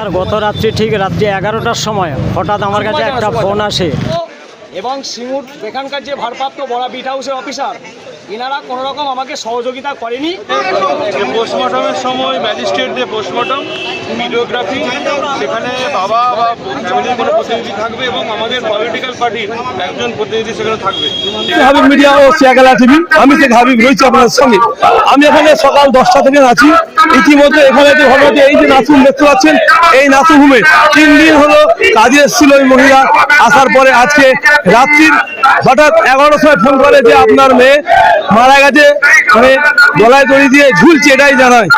আর গত রাত্রি ঠিক রাত্রি এগারোটার সময় হঠাৎ আমার কাছে একটা ফোন আসে। এবং সিঙ্গুর এখানকার যে ভারপ্রাপ্ত বড়া বিট হাউসের অফিসার এনারা কোনো রকম আমাকে সহযোগিতা করেনি। পোস্টমর্টমের সময় ম্যাজিস্ট্রেট যে পোস্টমর্টম ভিডিওগ্রাফি সেখানে বাবা বা কোনো প্রতিনিধি থাকবে এবং আমাদের পলিটিক্যাল পার্টির একজন প্রতিনিধি সেখানে থাকবে। হাবিব মিডিয়া ও সিয়াগালা টিভি আমি শেখ হাবিব রয়েছি আপনাদের সঙ্গে। আমি এখানে সকাল দশটা থেকে আছি ইতিমধ্যে এখানে যে যে এই যে দেখতে পাচ্ছেন, এই নাসুম হোমে তিন দিন হলো কাজে এসেছিল ওই মহিলা। আসার পরে আজকে রাত্রির হঠাৎ এগারোটার সময় ফোন করে যে আপনার মেয়ে মারা গেছে। মানে গলায় দড়ি দিয়ে ঝুলছে, এটাই জানায়।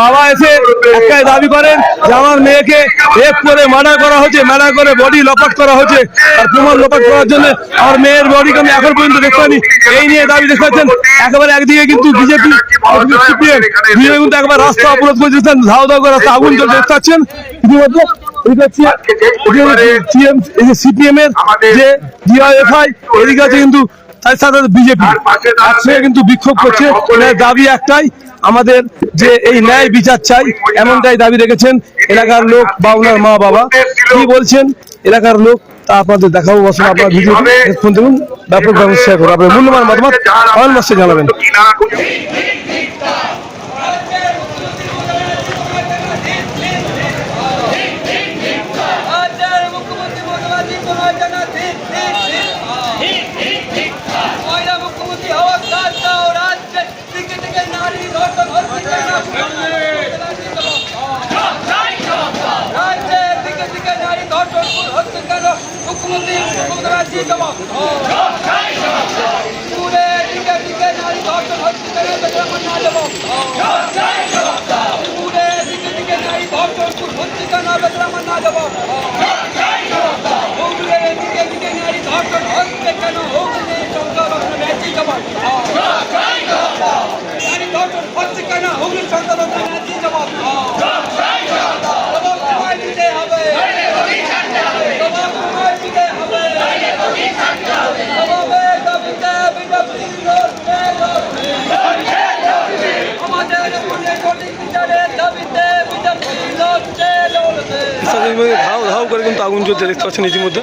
বাবা এসে একটাই দাবি করেন যে আমার মেয়েকে রেপ করে মার্ডার করা হয়েছে মার্ডার করে বডি লপাট করা হয়েছে। আর প্রমাণ লপাট করার জন্য আমার মেয়ের বডিকে আমি এখন পর্যন্ত দেখতে এই নিয়ে দাবি দেখতে পাচ্ছেন একেবারে একদিকে কিন্তু বিজেপি সিপিএম বিজেপি কিন্তু একবার রাস্তা অবরোধ করে দিচ্ছেন ধাও ধাও করে রাস্তা আগুন জ্বলতে দেখতে পাচ্ছেন হচ্ছে সিপিএম এর যে ডিআইএফআই এদিকে কিন্তু সাথে বিজেপি। একসঙ্গে কিন্তু বিক্ষোভ করছে। দাবি একটাই আমাদের যে এই ন্যায় বিচার চাই এমনটাই দাবি রেখেছেন এলাকার লোক বা ওনার মা বাবা। কি বলছেন? এলাকার লোক তা আপনাদের দেখাবো। বছর আপনার ভিডিও ফোন দেখুন ব্যাপক ব্যবস্থা করুন। আপনার মূল্যবান মতামত বক্সে জানাবেন রাজ্যের মুখ্যমন্ত্রী মমতা তোমার জানা ঠিক ঠিক ঠিক মহিলা মুখ্যমন্ত্রী হওয়ার কাজ দাও রাজ্যে দিকে দিকে নারী ধর্ষণ হচ্ছে কেন রাজ্যের দিকে দিকে নারী ধর্ষণ হচ্ছে মুখ্যমন্ত্রী ব্যানার্জি জবাব পুরে দিকে দিকে নারী ধর্ষণ হচ্ছে বেতন না জবাব পুরে দিকে দিকে নারী ধর্ষণ হচ্ছে কেন বেতন না জবাব হুগলির দিকে দিকে নারী ধর্ষণ হচ্ছে কেন হুগলি সরকার আপনার ন্যায্য জবাব নারী ধর্ষণ হচ্ছে কেন হুগলি সরকার আপনার ন্যায্য জবাব জবাব তোমায় দিতে হবে জবাব তোমায় দিতে হবে জবাবের দাবিতে বিজেপি লড়ছে লড়ছে আমাদের উপরে সঠিক বিচারের দাবিতে বিজেপি লড়ছে লড়ছে ধাও ধাও করে কিন্তু আগুন জ্বলতে দেখতে পাচ্ছেন ইতিমধ্যে।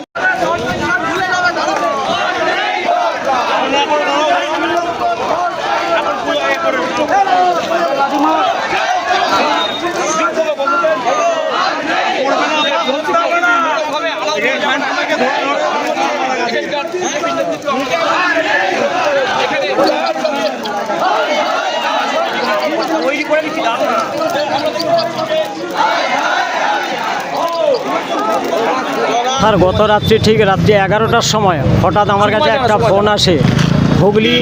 আর গত রাত্রি ঠিক রাত্রি এগারোটার সময় হঠাৎ আমার কাছে একটা ফোন আসে। হুগলি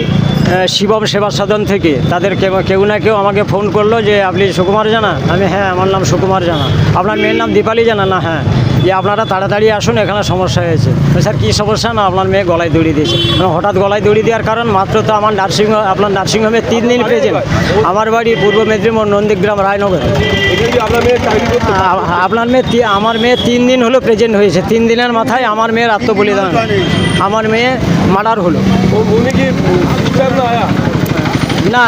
শিবম সেবা সদন থেকে। তাদের কেউ কেউ না কেউ আমাকে ফোন করল যে আপনি সুকুমার জানা? আমি হ্যাঁ আমার নাম সুকুমার জানা। আপনার মেয়ের নাম দীপালি জানা? না হ্যাঁ। যে আপনারা তাড়াতাড়ি আসুন, এখানে সমস্যা হয়েছে। স্যার, কী সমস্যা? না, আপনার মেয়ে গলায় দড়ি দিয়েছে। মানে হঠাৎ গলায় দড়ি দেওয়ার কারণ মাত্র তো আমার নার্সিং আপনার নার্সিংহোমে তিন দিন প্রেজেন্ট আমার বাড়ি পূর্ব মেদিনীপুর, নন্দীগ্রাম, রায়নগর। আপনার মেয়ে আমার মেয়ে তিন দিন হলো প্রেজেন্ট হয়েছে। তিন দিনের মাথায় আমার মেয়ের আত্মবলিদান। আমার মেয়ে মার্ডার হলো। না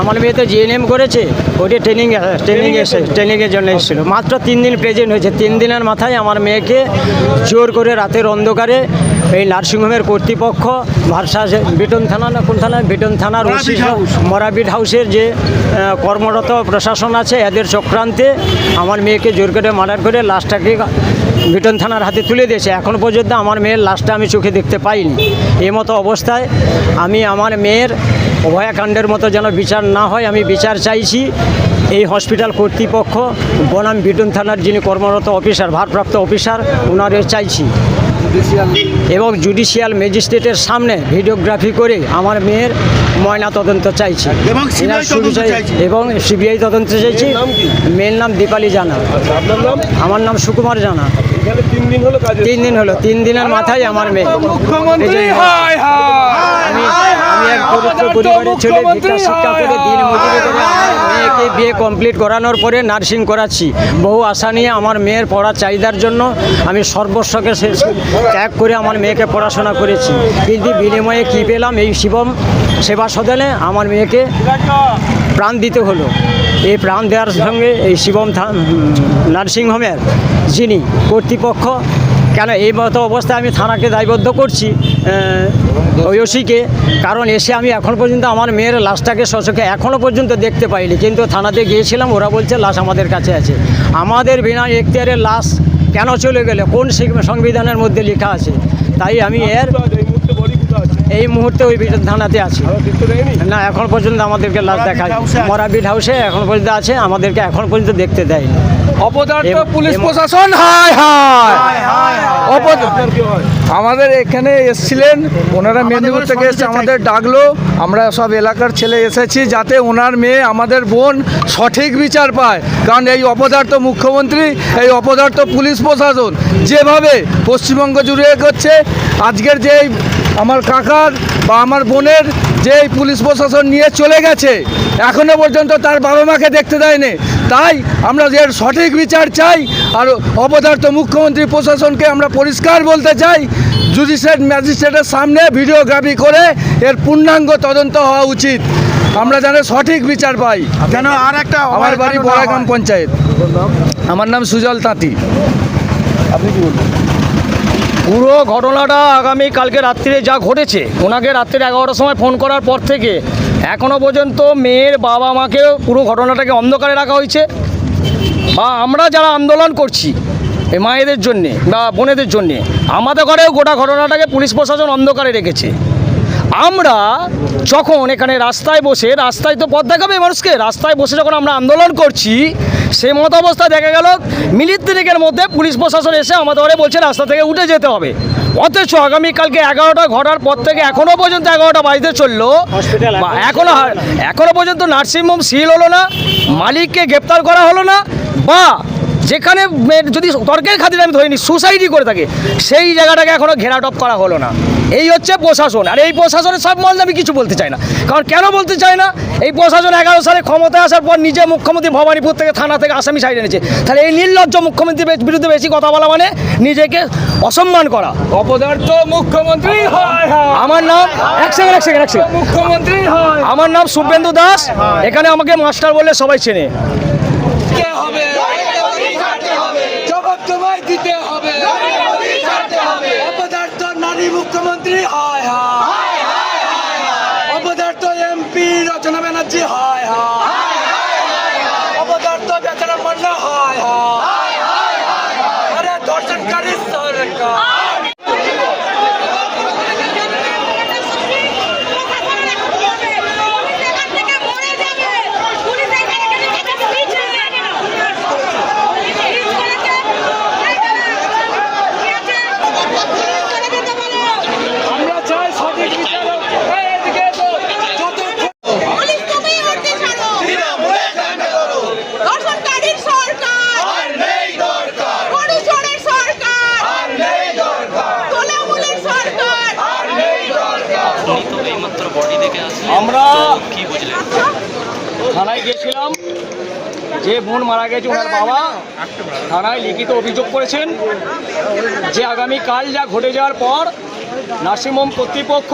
আমার মেয়ে তো জিএনএম করেছে ওটি ট্রেনিং ট্রেনিং এসে ট্রেনিংয়ের জন্য এসেছিল। মাত্র তিন দিন প্রেজেন্ট হয়েছে। তিন দিনের মাথায় আমার মেয়েকে জোর করে রাতের অন্ধকারে এই নার্সিংহোমের কর্তৃপক্ষ ভারসা বেটন থানা না কোন থানা বিটন থানার ওসি মরাবিট হাউসের যে কর্মরত প্রশাসন আছে এদের চক্রান্তে আমার মেয়েকে জোর করে মার্ডার করে লাশটাকে বিটন থানার হাতে তুলে দিয়েছে। এখন পর্যন্ত আমার মেয়ের লাশটা আমি চোখে দেখতে পাইনি। এই মতো অবস্থায় আমি আমার মেয়ের অভয়াকাণ্ডের মতো যেন বিচার না হয়, আমি বিচার চাইছি এই হসপিটাল কর্তৃপক্ষ, বনাম বিটুন থানার যিনি কর্মরত অফিসার, ভারপ্রাপ্ত অফিসার ওনারে চাইছি। এবং জুডিশিয়াল ম্যাজিস্ট্রেটের সামনে ভিডিওগ্রাফি করে আমার মেয়ের ময়না তদন্ত চাইছি। এবং সিবিআই তদন্ত চাইছি। মেয়ের নাম দীপালি জানা। আমার নাম সুকুমার জানা। তিন দিন হলো তিন দিনের মাথায় আমার মেয়ে। এই যে- আমি আমি এক- মধ্যবিত্ত পরিবারের ছেলে ভিক্ষা শিক্ষা করে দিন মজুরি করে মেয়েকে বিয়ে কমপ্লিট করানোর পরে নার্সিং করাচ্ছি। বহু আশা নিয়ে আমার মেয়ের পড়ার চাহিদার জন্য আমি সর্বস্বকে শেষ ত্যাগ করে আমার মেয়েকে পড়াশোনা করেছি। কিন্তু বিনিময়ে কী পেলাম? এই শিবম সেবা সদনে আমার মেয়েকে প্রাণ দিতে হলো। এই প্রাণ দেওয়ার সঙ্গে এই শিবম নার্সিংহোমের যিনি কর্তৃপক্ষ, কেন এই মতো অবস্থায় আমি থানাকে দায়বদ্ধ করছি ওসিকে, কারণ এসে আমি এখন পর্যন্ত আমার মেয়ের লাশটাকে সচকে এখনও পর্যন্ত দেখতে পাইনি। কিন্তু থানাতে গিয়েছিলাম, ওরা বলছে, লাশ আমাদের কাছে আছে। আমাদের বিনা এখতিয়ারের লাশ কেন চলে গেলে? কোন সংবিধানের মধ্যে লেখা আছে? তাই আমি এর এই মুহূর্তে ওই বিটা- থানাতে আছে। না এখন পর্যন্ত আমাদেরকে লাশ দেখা মরাবিট হাউসে এখন পর্যন্ত আছে আমাদেরকে এখন পর্যন্ত দেখতে দেয়নি। অপদার্থ পুলিশ প্রশাসন। হায় হায়। আমাদের এখানে এসছিলেন ওনারা মেদিনীপুর থেকে এসে আমাদের ডাকলো। আমরা সব এলাকার ছেলে এসেছি যাতে ওনার মেয়ে আমাদের বোন সঠিক বিচার পায়। কারণ এই অপদার্থ মুখ্যমন্ত্রী এই অপদার্থ পুলিশ প্রশাসন। যেভাবে পশ্চিমবঙ্গ জুড়ে করছে আজকের যে আমার কাকার বা আমার বোনের যে এই পুলিশ প্রশাসন নিয়ে চলে গেছে এখনও পর্যন্ত তার বাবা মাকে দেখতে দেয়নি। তাই আমরা এর সঠিক বিচার চাই আর অপদার্থ মুখ্যমন্ত্রী প্রশাসনকে আমরা পরিষ্কার বলতে চাই জুডিশিয়াল ম্যাজিস্ট্রেটের সামনে ভিডিওগ্রাফি করে এর পূর্ণাঙ্গ তদন্ত হওয়া উচিত। আমরা যেন সঠিক বিচার পাই। কেন আর একটা আমার বাড়ি বড়াগ্রাম পঞ্চায়েত। আমার নাম সুজল তাঁতি। পুরো ঘটনাটা আগামী কালকে রাত্রিরে যা ঘটেছে, ওনাকে রাত্রির এগারোটার সময় ফোন করার পর থেকে এখনও পর্যন্ত মেয়ের বাবা মাকে পুরো ঘটনাটাকে অন্ধকারে রাখা হয়েছে। বা আমরা যারা আন্দোলন করছি মায়েদের জন্যে বা বোনেদের জন্যে, আমাদের ঘরেও গোটা ঘটনাটাকে পুলিশ প্রশাসন অন্ধকারে রেখেছে। আমরা যখন এখানে রাস্তায় বসে রাস্তায় তো পথ দেখাবে মানুষকে রাস্তায় বসে যখন আমরা আন্দোলন করছি সেই মতো অবস্থায় দেখা গেল মিনিট তিনেকের মধ্যে পুলিশ প্রশাসন এসে আমাদের বলছে রাস্তা থেকে উঠে যেতে হবে। অথচ আগামীকালকে এগারোটা ঘটার পর থেকে এখনও পর্যন্ত এগারোটা বাজতে চলল। Hospital বা এখনও এখনও পর্যন্ত নার্সিংহোম সিল হলো না মালিককে গ্রেপ্তার করা হলো না বা যেখানে যদি তর্কের খাতিরে আমি ধরিনি সুসাইডই করে থাকে সেই জায়গাটাকে এখনও ঘেরাটপ করা হলো না। এই হচ্ছে প্রশাসন। আর এই প্রশাসনের সব মহল আমি কিছু বলতে চাই না। কারণ কেন বলতে চাই না? এই প্রশাসন এগারো সালে ক্ষমতায় আসার পর নিজে মুখ্যমন্ত্রী ভবানীপুর থেকে থানা থেকে আসামি সাইড এনেছে। তাহলে এই নির্লজ্জ মুখ্যমন্ত্রীর বিরুদ্ধে বেশি কথা বলা মানে নিজেকে অসম্মান করা। অপদার্থ মুখ্যমন্ত্রী আমার নাম এক সেকেন্ড এক সেকেন্ড এক সেকেন্ড মুখ্যমন্ত্রী হয়। আমার নাম শুভেন্দু দাস। এখানে আমাকে মাস্টার বললে সবাই চেনে হবে জবাব তোমায় নারী মুখ্যমন্ত্রী হয় হায়। অপদার্থ এমপি রচনা ব্যানার্জি হায় অপদার্থ বেচারা মান্না হায় হায় আরে দর্শনকারী সরকার আমরা চাই সঠিক বিচার হোক। এই, এদিকে এসো। যত পুলিশ তুমিই করতে ছাড়ো দর্শনকারীর সরকার পরিচরের সরকার তোলামূলের সরকার আমরা থানায় গিয়েছিলাম যে বোন মারা গেছে ওনার বাবা থানায় লিখিত অভিযোগ করেছেন যে আগামী কাল যা ঘটে যাওয়ার পর নার্সিংহোম কর্তৃপক্ষ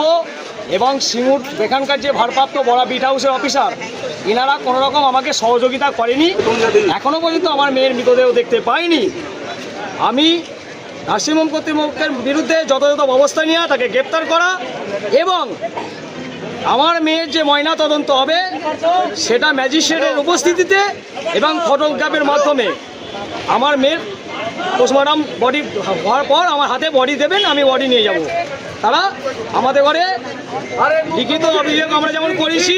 এবং সিঙ্গুর এখানকার যে ভারপ্রাপ্ত বড়া বিট হাউসের অফিসার এনারা কোনো রকম আমাকে সহযোগিতা করেনি। এখনও পর্যন্ত আমার মেয়ের মৃতদেহ দেখতে পাইনি। আমি নার্সিংহোম কর্তৃপক্ষের বিরুদ্ধে যথাযথ ব্যবস্থা নেওয়া তাকে গ্রেপ্তার করা এবং আমার মেয়ের যে ময়না তদন্ত হবে সেটা ম্যাজিস্ট্রেটের উপস্থিতিতে এবং ফটোগ্রাফের মাধ্যমে। আমার মেয়ের পোস্টমর্টম বডি হওয়ার পর আমার হাতে বডি দেবেন আমি বডি নিয়ে যাব। তারা আমাদের ঘরে লিখিত অভিযোগ আমরা যেমন করেছি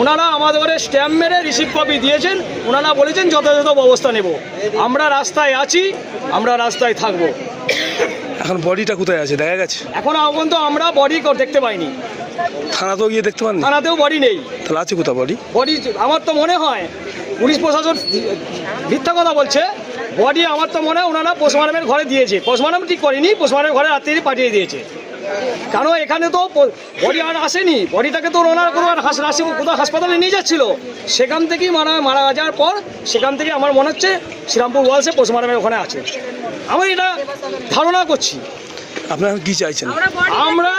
ওনারা আমাদের ঘরে স্ট্যাম্প মেরে রিসিভ কপি দিয়েছেন ওনারা বলেছেন যথাযথ ব্যবস্থা নেব। আমরা রাস্তায় আছি আমরা রাস্তায় থাকব। এখন বডিটা কোথায় আছে? দেখা গেছে? এখন পর্যন্ত আমরা বডি দেখতে পাইনি। থানাতেও গিয়ে দেখতে পাননি? থানাতেও বডি নেই। তাহলে আছে কোথায় বডি বডি আমার তো মনে হয় পুলিশ প্রশাসন মিথ্যা কথা বলছে। বডি আমার তো মনে হয় ওনারা পোস্টমার্টমের ঘরে দিয়েছে। পোস্টমার্টম ঠিক করেনি পোস্টমার্টমের ঘরে রাত্রি পাঠিয়ে দিয়েছে। কারণ এখানে তো বডি আর আসেনি? বডিটাকে তো ওনার কোনো আর হাস- রাশি কোথাও হাসপাতালে নিয়ে যাচ্ছিল। সেখান থেকেই মারা মারা যাওয়ার পর সেখান থেকে আমার মনে হচ্ছে শ্রীরামপুর ওয়ালসে পোস্টমর্টমের ওখানে আছে। আমি এটা ধারণা করছি। আপনারা কি চাইছেন? আমরা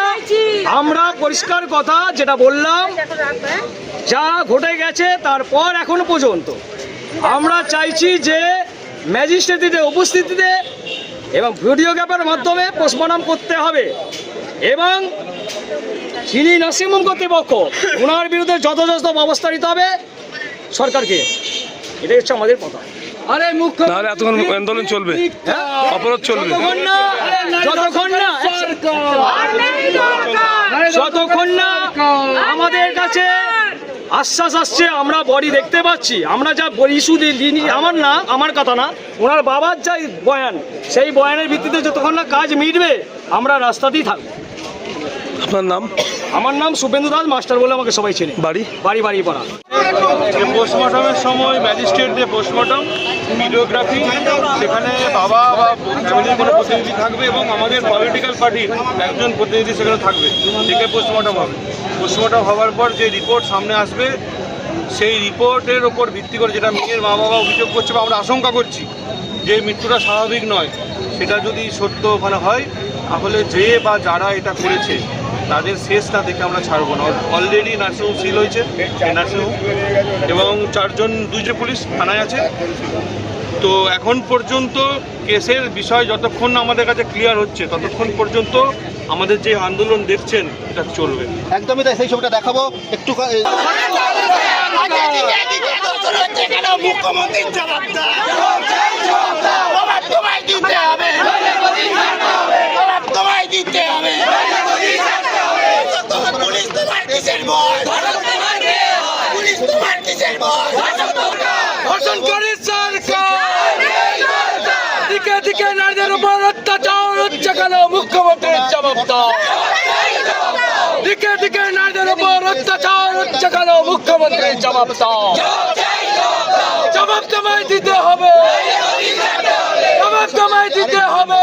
আমরা পরিষ্কার কথা যেটা বললাম, যা ঘটে গেছে তারপর এখনও পর্যন্ত। আমরা চাইছি যে ম্যাজিস্ট্রেটিদের উপস্থিতিতে এবং ভিডিওগ্রাফের মাধ্যমে পোস্টমর্টম করতে হবে এবং যিনি নার্সিংহোম কর্তৃপক্ষ ওনার বিরুদ্ধে যথাযথ ব্যবস্থা নিতে হবে সরকারকে। এটাই হচ্ছে আমাদের কথা। নাহলে এতক্ষণ আন্দোলন চলবে। অবরোধ চলবে। যতক্ষণ না যতক্ষণ না আমাদের কাছে আশ্বাস আসছে আমরা বডি দেখতে পাচ্ছি। আমরা যা ইস্যু দিই আমার না আমার কথা না। ওনার বাবার যা বয়ান সেই বয়ানের ভিত্তিতে যতক্ষণ না কাজ মিটবে আমরা রাস্তাতেই থাকব। আপনার নাম? আমার নাম শুভেন্দু দাস মাস্টার বলে আমাকে সবাই চেনে। বাড়ি? বাড়ি বাড়ি পড়া। পোস্টমর্টমের সময় ম্যাজিস্ট্রেট দিয়ে পোস্টমর্টম। ভিডিওগ্রাফি, সেখানে বাবা বা ফ্যামিলির কোনো প্রতিনিধি থাকবে এবং আমাদের পলিটিক্যাল পার্টির একজন প্রতিনিধি সেখানে থাকবে। থেকে পোস্টমর্টম হবে। পোস্টমর্টম হওয়ার পর যে রিপোর্ট সামনে আসবে, সেই রিপোর্টের ওপর ভিত্তি করে যেটা মেয়ের মা বাবা অভিযোগ করছে বা আমরা আশঙ্কা করছি যে মৃত্যুটা স্বাভাবিক নয়, সেটা যদি সত্য ওখানে হয়, তাহলে যে বা যারা এটা করেছে তাদের শেষ না দেখে আমরা ছাড়বো না। অলরেডি নার্সিংহোম সিল হয়েছে নার্সিংহোম। এবং চারজন, দুইজন পুলিশ থানায় আছে। তো এখন পর্যন্ত কেসের বিষয় যতক্ষণ আমাদের কাছে ক্লিয়ার হচ্ছে, ততক্ষণ পর্যন্ত আমাদের যে আন্দোলন দেখছেন, এটা চলবে। একদমই তাই, সেই ছবিটা দেখাবো। একটু মুখ্যমন্ত্রীর জবাব দাও তোমায় দিতে দিকে দিকে উপর অত্যাচার হচ্ছে কেন মুখ্যমন্ত্রীর জবাব দাও দিকে দিকে নারীদের উপর অত্যাচার হচ্ছে কেন? আমাদের জবাব দাও। জবাব তোমায় দিতে হবে। জবাব তোমায় দিতে হবে।